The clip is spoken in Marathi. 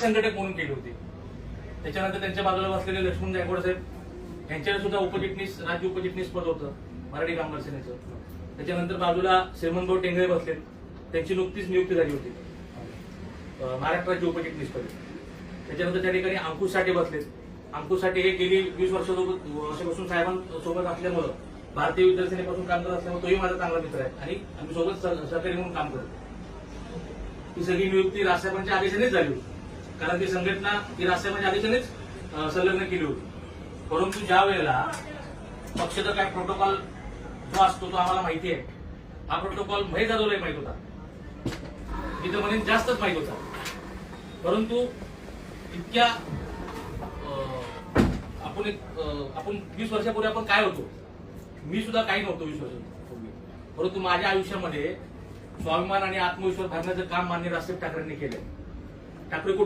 संघटक म्हणून केली होती? त्याच्यानंतर त्यांच्या बाजूला बसलेले लक्ष्मण गायकवाड साहेब यांच्याकडे सुद्धा उपचिटणीस राज्य उपचिटणीस पद होतं मराठी कामगार सेनेचं. त्याच्यानंतर बाजूला श्रीमंत टेंगळे बसले त्यांची नुकतीच नियुक्ती झाली होती. महाराष्ट्राचे महाराष्ट्र राज्य उपचिटणीस पद. त्याच्यानंतर त्या ठिकाणी अंकुश साठे बसलेत. अंकुश साठे हे गेली वीस वर्षासोबत वर्षापासून साहेबांसोबत असल्यामुळं भारतीय विद्यार्थी काम करत असल्यामुळे तोही माझा चांगला मित्र आहे आणि आम्ही सोबत सहकारी म्हणून काम करतो ही सगळी नियुक्ती राजसाहेबांच्या आदेशानेच झाली होती. कारण ती संघटना ही राजसाहेबांच्या आदेशानेच संलग्न केली होती. परंतु ज्या वेळेला पक्षाचा काय प्रोटोकॉल जो असतो तो आम्हाला माहिती आहे. हा प्रोटोकॉल महेश जाधवलाही माहीत होता. मी तर म्हणेन जास्तच माहीत होता. परंतु इतक्या अं, आपण एक आपण वीस वर्षापूर्वी आपण काय होतो? मी सुद्धा काही नव्हतो वीस वर्षापूर्वी. परंतु माझ्या आयुष्यामध्ये स्वाभिमान आणि आत्मविश्वास भरण्याचं काम मान्य राजसाहेब ठाकरेंनी केलं ठाकरे